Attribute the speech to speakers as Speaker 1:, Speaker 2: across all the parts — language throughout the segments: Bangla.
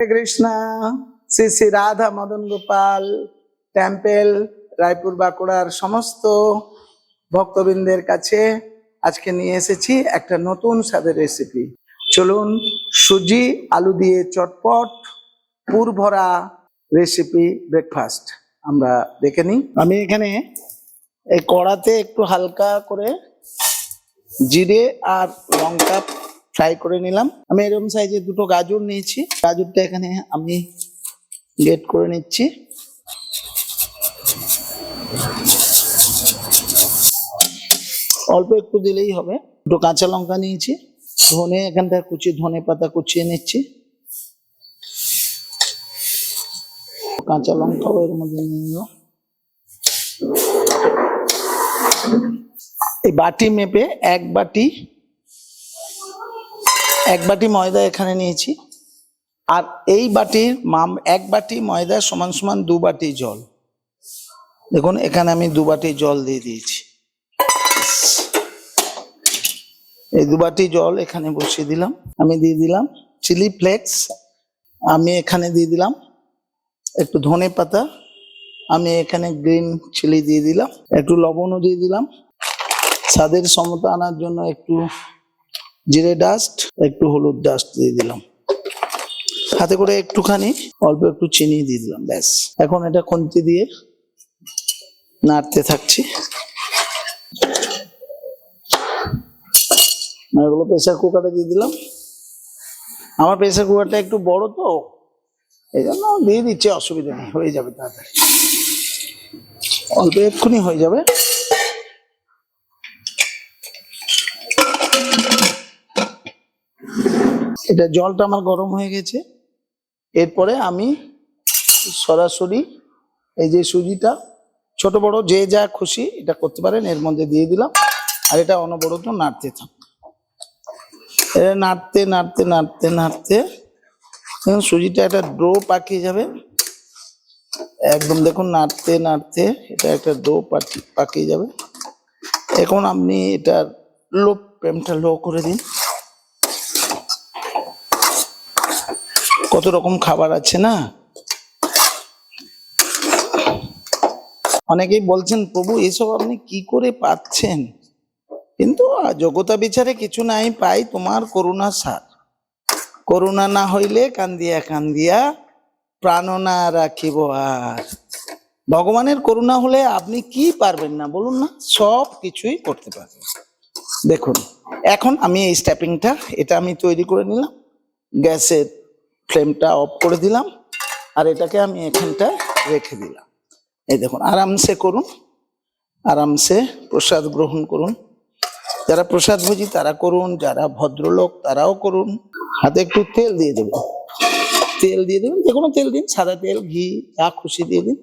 Speaker 1: কৃষ্ণ, শ্রী শ্রী রাধা মদন গোপাল, টেম্পেল, রায়পুর বাঁকুড়ার সমস্ত ভক্তবৃন্দের কাছে আজকে নিয়ে এসেছি একটা নতুন স্বাদের রেসিপি চলুন সুজি, আলু দিয়ে চটপট পুর ভরা রেসিপি ব্রেকফাস্ট আমরা দেখে নিই। আমি এখানে এই কড়াতে একটু হালকা করে জিরে আর লঙ্কা ফ্রাই করে নিলাম। আমি এরকম সাইজের দুটো গাজর নিয়েছি। গাজরটা এখানে আমি গ্রেট করে নিচ্ছি। অল্প একটু দিলেই হবে। দুটো কাঁচা লঙ্কা নিয়েছি। ধনে এখানটা কুচি, ধনে পাতা কুচিয়ে নিচ্ছি। কাঁচা লঙ্কাও এর মধ্যে নিয়ে নেব এই বাটি মেপে এক বাটি এক বাটি ময়দা এখানে নিয়েছি। আর এই বাটির মাম এক বাটি ময়দা সমান সমান দু বাটি জল। দেখুন, এখানে আমি দু বাটি জল দিয়ে দিয়েছি। এই দু বাটি জল এখানে বসিয়ে দিলাম। আমি দিয়ে দিলাম চিলি ফ্লেক্স। আমি এখানে দিয়ে দিলাম একটু ধনে পাতা। আমি এখানে গ্রিন চিলি দিয়ে দিলাম। একটু লবণও দিয়ে দিলাম। স্বাদের সমতা আনার জন্য একটু জিরে ডাস্ট একটু হলুদ ডাস্ট দিয়ে দিলাম। হাতে করে একটুখানি, অল্প একটু চিনি দিয়ে দিলাম, ব্যাস। এখন এটা খুন্তি দিয়ে নাড়তে থাকছি। এগুলো প্রেসার কুকারে দিয়ে দিলাম। আমার প্রেসার কুকারটা একটু বড় তো, এই জন্য দিয়ে দিচ্ছি, অসুবিধা নেই, হয়ে যাবে তাড়াতাড়ি। অল্প এক্ষুনি হয়ে যাবে। এটা জলটা আমার গরম হয়ে গেছে। এরপরে আমি সরাসরি এই যে সুজিটা, ছোট বড় যে যা খুশি এটা করতে পারেন, এর মধ্যে দিয়ে দিলাম। আর এটা অনবরত নাড়তে থাক। নাড়তে নাড়তে নাড়তে নাড়তে সুজিটা একটা ডো পাকিয়ে যাবে। একদম দেখুন নাড়তে নাড়তে এটা একটা ডো পাকিয়ে যাবে। এখন আপনি এটা লো প্রেমটা লো করে দিন। কত রকম খাবার আছে না? অনেকেই বলছেন, প্রভু, এসব আপনি কি করে পাচ্ছেন? কিন্তু যোগ্যতা বিচারে কিছু নাই, পাই তোমার করুণা সার। করুণা না হইলে কান্দিয়া কান্দিয়া প্রাণ না রাখিব আর। ভগবানের করুণা হলে আপনি কি পারবেন না? বলুন না, সব কিছুই করতে পারবেন। দেখুন, এখন আমি এই স্ট্যাপিংটা এটা আমি তৈরি করে নিলাম। গ্যাসের ফ্লেমটা অফ করে দিলাম আর এটাকে আমি এখানটায় রেখে দিলাম। এই দেখুন, আরামসে করুন, আরামসে প্রসাদ গ্রহণ করুন। যারা প্রসাদ ভোজি, তারা করুন, যারা ভদ্রলোক, তারাও করুন। হাতে একটু তেল দিয়ে দেবেন তেল দিয়ে দেবেন, যে কোনো তেল দিন, সাদা তেল, ঘি, যা খুশি দিয়ে দিন।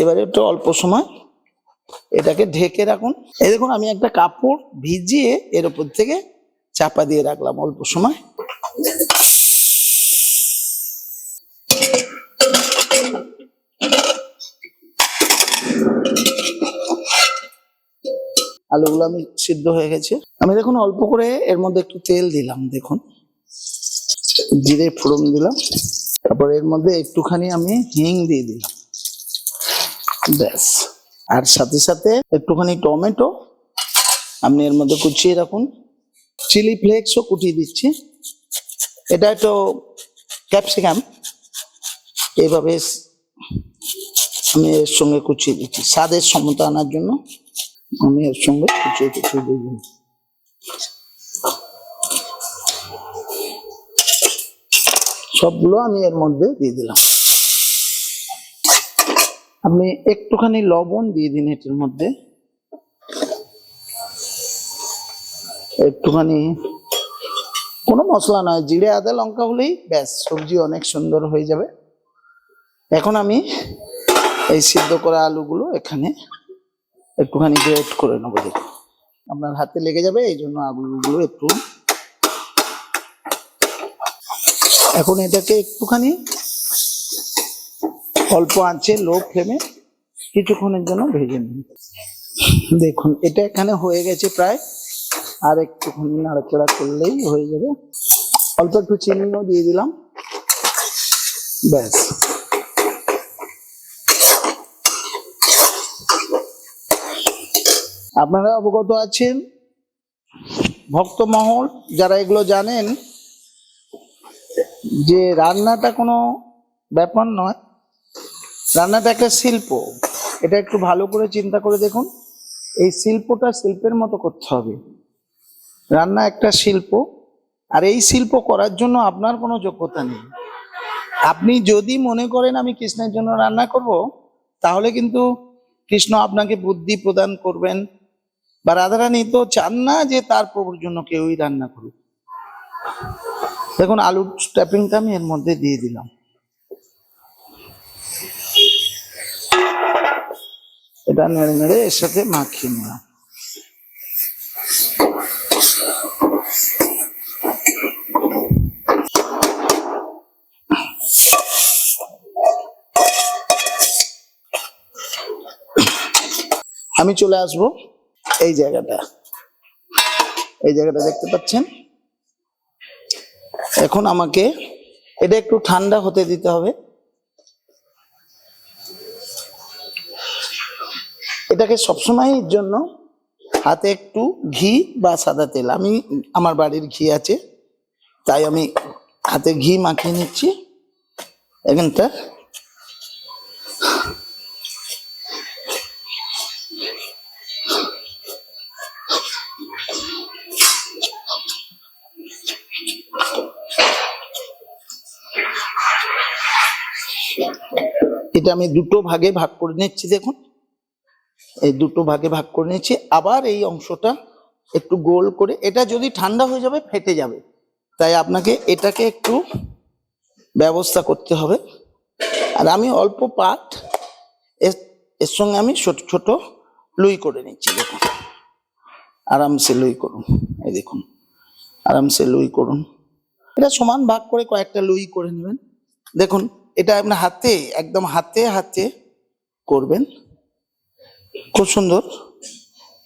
Speaker 1: এবারে একটু অল্প সময় এটাকে ঢেকে রাখুন। এই দেখুন, আমি একটা কাপড় ভিজিয়ে এর উপর থেকে চাপা দিয়ে রাখলাম অল্প সময়। আলুগুলো আমি সিদ্ধ হয়ে গেছে। আমি দেখুন অল্প করে এর মধ্যে একটু তেল দিলাম, দেখুন। জিরে ফোড়ন দিলাম। তারপর এর মধ্যে একটুখানি আমি হিং দিয়ে দিলাম। ব্যাস। আর সাথে সাথে একটুখানি টমেটো। আপনি এর মধ্যে কুচিয়ে রাখুন। চিলি ফ্লেক্সও কুটিয়ে দিচ্ছি। এটা একটু ক্যাপসিকাম। এইভাবে আমি এর সঙ্গে কুচিয়ে দিচ্ছি। স্বাদের সমতা আনার জন্য আমি এর সঙ্গে কুচিয়ে কুচিয়ে দিয়ে সবগুলো আমি এর মধ্যে দিয়ে দিলাম। আপনি একটুখানি লবণ দিয়ে দিন এটার মধ্যে। একটুখানি কোনো মশলা নয়, জিরে, আদা, লঙ্কা হলেই ব্যাস, সবজি অনেক সুন্দর হয়ে যাবে। এখন আমি এই সিদ্ধ করা আলুগুলো এখানে একটুখানি গ্রেট করে নেব, দেখুন। আপনার হাতে লেগে যাবে, এই জন্য আলুগুলো একটু এখন এটাকে একটুখানি অল্প আঁচে, লো ফ্লেমে কিছুক্ষণের জন্য ভেজে নিন। দেখুন, এটা এখানে হয়ে গেছে প্রায় আর একটুখানি নাড়াচাড়া করলেই হয়ে যাবে। অল্প একটু চিনিও দিয়ে দিলাম। ব্যাস। আপনারা অবগত আছেন ভক্তমহল যারা এগুলো জানেন, যে রান্নাটা কোনো ব্যাপার নয়। রান্নাটা একটা শিল্প। এটা একটু ভালো করে চিন্তা করে দেখুন। এই শিল্পটা শিল্পের মতো করতে হবে। রান্না একটা শিল্প, আর এই শিল্প করার জন্য আপনার কোনো যোগ্যতা নেই। আপনি যদি মনে করেন আমি কৃষ্ণের জন্য রান্না করব, তাহলে কিন্তু কৃষ্ণ আপনাকে বুদ্ধি প্রদান করবেন, বা রাধারানী তো চান না যে তার প্রভুর জন্য কেউই রান্না করুক। দেখুন, আলুর স্ট্যাপিংটা আমি এর মধ্যে দিয়ে দিলাম। এটা নেড়ে নেড়ে এর সাথে মাখিয়ে নিলাম। আমি চলে আসব এই জায়গাটা। এই জায়গাটা দেখতে পাচ্ছেন? এখন আমাকে এটা একটু ঠান্ডা হতে দিতে হবে। এটাকে সবসময়ের জন্য হাতে একটু ঘি বা সাদা তেল। আমি, আমার বাড়ির ঘি আছে, তাই আমি হাতে ঘি মাখিয়ে নিচ্ছি। এখানটা এটা আমি দুটো ভাগে ভাগ করে নিচ্ছি, দেখুন। এই দুটো ভাগে ভাগ করে নিচ্ছি। আবার এই অংশটা একটু গোল করে, এটা যদি ঠান্ডা হয়ে যাবে, ফেটে যাবে। তাই আপনাকে এটাকে একটু ব্যবস্থা করতে হবে। আর আমি অল্প পাট এর সঙ্গে আমি ছোট ছোট লুই করে নিচ্ছি, দেখুন। আরামসে লুই করুন, এই দেখুন। আরামসে লুই করুন। এটা সমান ভাগ করে কয়েকটা লুই করে নেবেন। দেখুন এটা আপনার হাতে, একদম হাতে হাতে করবেন। খুব সুন্দর।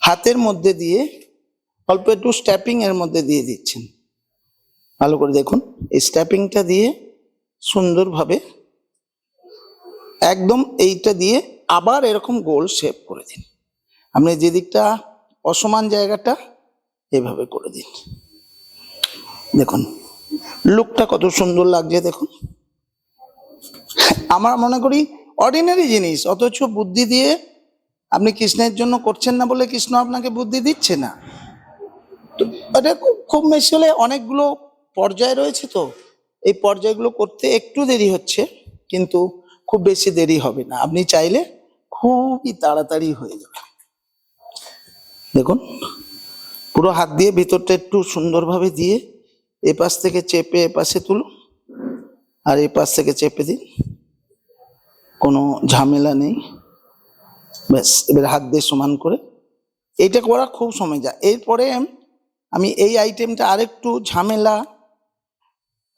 Speaker 1: হাতের মধ্যে দিয়ে অল্প একটু স্ট্যাপিং এর মধ্যে দিয়ে দিচ্ছেন। ভালো করে দেখুন। এই স্ট্যাপিংটা দিয়ে সুন্দরভাবে একদম এইটা দিয়ে আবার এরকম গোল শেপ করে দিন। আপনি যে দিকটা অসমান জায়গাটা, এভাবে করে দিন। দেখুন। লুকটা কত সুন্দর লাগছে, দেখুন। আমার মনে করি অর্ডিনারি জিনিস, অথচ বুদ্ধি দিয়ে আপনি কৃষ্ণের জন্য করছেন না বলে কৃষ্ণ আপনাকে বুদ্ধি দিচ্ছে না। তো এটা খুব বেশি হলে অনেকগুলো পর্যায় রয়েছে তো। এই পর্যায়গুলো করতে একটু দেরি হচ্ছে, কিন্তু খুব বেশি দেরি হবে না। আপনি চাইলে খুবই তাড়াতাড়ি হয়ে যাবে। দেখুন, পুরো হাত দিয়ে ভিতরটা একটু সুন্দরভাবে দিয়ে এ পাশ থেকে চেপে এ পাশে তুলুন, আর এই পাশ থেকে চেপে দিন। কোনো ঝামেলা নেই। ব্যাস, এবার হাত দিয়ে সমান করে। এইটা করা খুব সময় যায়। এরপরে আমি এই আইটেমটা আরেকটু ঝামেলা,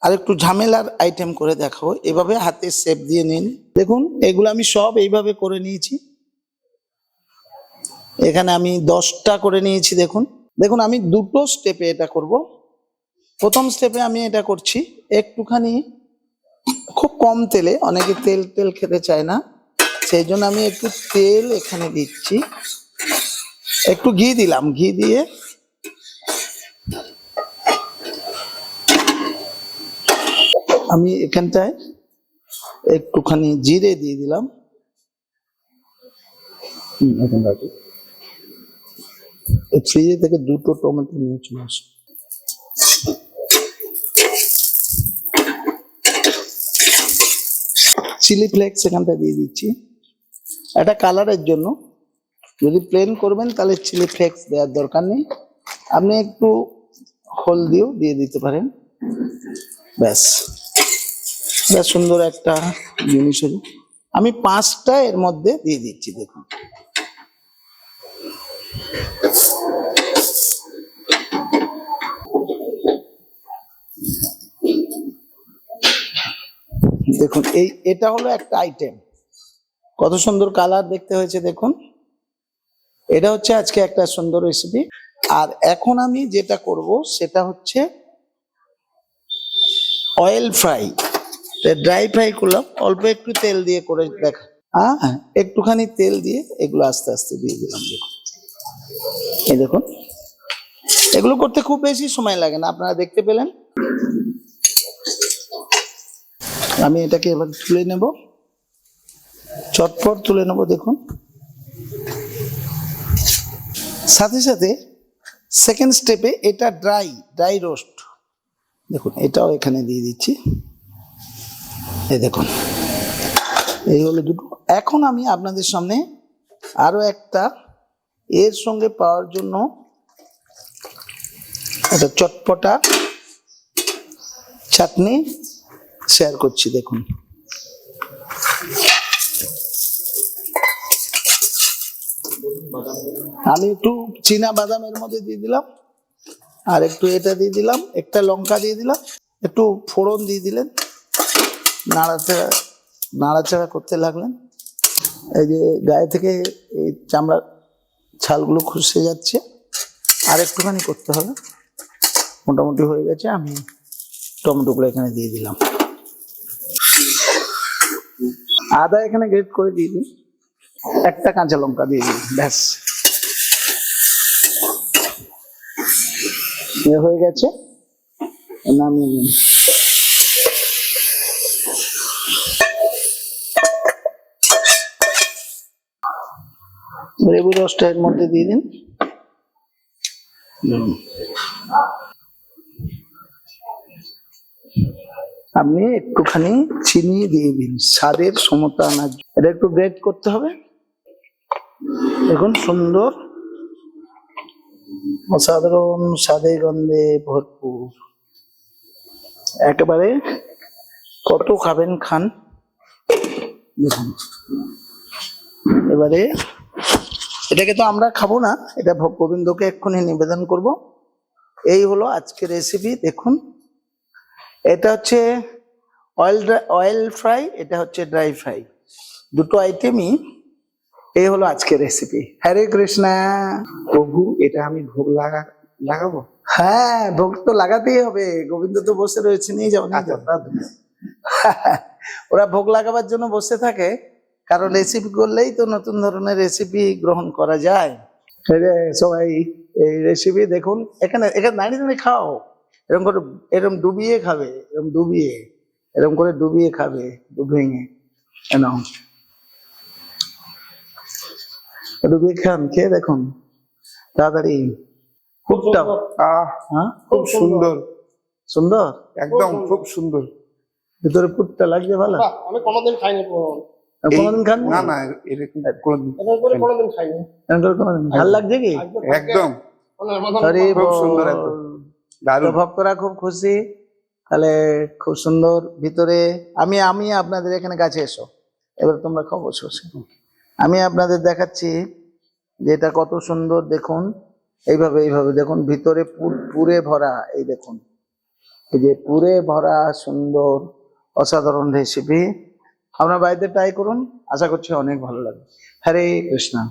Speaker 1: আরেকটু ঝামেলার আইটেম করে দেখাবো। এভাবে হাতে শেপ দিয়ে নিন। দেখুন, এগুলো আমি সব এইভাবে করে নিয়েছি। এখানে আমি দশটা করে নিয়েছি, দেখুন। দেখুন, আমি দুটো স্টেপে এটা করব। প্রথম স্টেপে আমি এটা করছি। একটুখানি খুব কম তেলে, অনেকে তেল তেল খেতে চায় না। সেই জন্য আমি একটু তেল এখানে দিচ্ছি। একটু ঘি দিলাম, ঘি দিয়ে আমি এখানটায় একটুখানি জিরে দিয়ে দিলাম। ফ্রিজে থেকে দুটো টমেটো নিয়ে চলে আসো চিলি ফ্লেক্স এখানটা দিয়ে দিচ্ছি। এটা কালারের জন্য। যদি প্লেন করবেন, তাহলে চিলি ফ্লেক্স দেওয়ার দরকার নেই। আপনি একটু হলদিও দিয়ে দিতে পারেন। ব্যাস। ব্যাস সুন্দর একটা জিনিস হলো। আমি পাঁচটা এর মধ্যে দিয়ে দিচ্ছি, দেখুন। দেখুন, এই, এটা হলো একটা আইটেম কত সুন্দর কালার দেখতে হয়েছে, দেখুন। এটা হচ্ছে আজকে একটা সুন্দর রেসিপি আর এখন আমি যেটা করব, সেটা হচ্ছে অয়েল ফ্রাই ড্রাই ফ্রাই করলাম, অল্প একটু তেল দিয়ে করে দেখা হ্যাঁ একটুখানি তেল দিয়ে এগুলো আস্তে আস্তে দিয়ে দিলাম, দেখুন। এই দেখুন। এগুলো করতে খুব বেশি সময় লাগে না, আপনারা দেখতে পেলেন? আমি এটাকে এবার তুলে নেব। চটপট তুলে নেব, দেখুন। সাথে সাথে সেকেন্ড স্টেপে এটা ড্রাই ড্রাই রোস্ট দেখুন, এটাও এখানে দিয়ে দিচ্ছি। এই দেখুন, এই হলো দুটো। এখন আমি আপনাদের সামনে আরও একটা এর সঙ্গে পাওয়ার জন্য একটা চটপটা চাটনি শেয়ার করছি, দেখুন। আমি একটু চীনা বাদামের মধ্যে দিয়ে দিলাম, আর একটু এটা দিয়ে দিলাম, একটা লঙ্কা দিয়ে দিলাম, একটু ফোড়ন দিয়ে দিলেন, নাড়াচাড়া নাড়াচাড়া করতে লাগলেন। এই যে গায়ে থেকে এই চামড়ার ছালগুলো খসে যাচ্ছে, আর একটুখানি করতে হবে। মোটামুটি হয়ে গেছে, আমি টমেটোগুলো এখানে দিয়ে দিলাম। আদা এখানে গ্রেট করে দিয়ে দিন একটা কাঁচা লঙ্কা দিয়ে দিন ব্যাস। হয়ে গেছে, নামিয়ে নিন। লেবু রসটা এর মধ্যে দিয়ে দিন। আপনি একটুখানি চিনি দিয়ে দিন। স্বাদের সমতা আনার এটা একটু গ্রেট করতে হবে। দেখুন, সুন্দর। অসাধারণ স্বাদে গন্ধে ভরপুর। একেবারে কত খাবেন খান। দেখুন। এবারে এটাকে তো আমরা খাব না। এটা গোবিন্দকে এক্ষুনি নিবেদন করব। এই হলো আজকের রেসিপি দেখুন এটা হচ্ছে অয়েল অয়েল ফ্রাই এটা হচ্ছে ড্রাই ফ্রাই দুটো আইটেমই এই হলো আজকের রেসিপি হরে কৃষ্ণা
Speaker 2: প্রভু এটা আমি ভোগ লাগা লাগাবো?
Speaker 1: হ্যাঁ ভোগ তো লাগাতেই হবে। গোবিন্দ তো বসে রয়েছে নিয়ে নিয়ে যাও। ওরা ভোগ লাগাবার জন্য বসে থাকে কারণ রেসিপি করলেই তো নতুন ধরনের রেসিপি গ্রহণ করা যায়। সবাই এই রেসিপি দেখুন এখানে এখানে দাঁড়িয়ে দাঁড়িয়ে খাও। এরকম করে এরকম ডুবিয়ে খাবে এরকম ডুবিয়ে এরকম করে ডুবিয়ে খাবে ডুবিয়ে কেন? ডুবিয়ে খান খেয়ে দেখুন তাড়াতাড়ি। খুবটা হ্যাঁ?
Speaker 2: খুব সুন্দর।
Speaker 1: সুন্দর।
Speaker 2: একদম খুব সুন্দর।
Speaker 1: ভিতরে পুরটা লাগছে ভালো?
Speaker 3: আমি কোনোদিন খাইনি
Speaker 1: কোনোদিন খান
Speaker 2: না না এরকম কোনোদিন
Speaker 3: এরকম কোনোদিন খাইনি।
Speaker 1: কোনোদিন? ভালো লাগছে কি?
Speaker 2: একদম। খুব সুন্দর একদম।
Speaker 1: ভক্তরা খুব খুশি। তাহলে খুব সুন্দর ভিতরে আমি আমি আপনাদের এখানে কাছে এসো। এবার তোমরা খাও বসে বসে আমি আপনাদের দেখাচ্ছি যে এটা কত সুন্দর দেখুন। এইভাবে এইভাবে দেখুন ভিতরে পুরে ভরা এই দেখুন। এই যে পুরে ভরা সুন্দর অসাধারণ রেসিপি আপনার বাড়িতে ট্রাই করুন আশা করছি অনেক ভালো লাগবে। হরে কৃষ্ণা।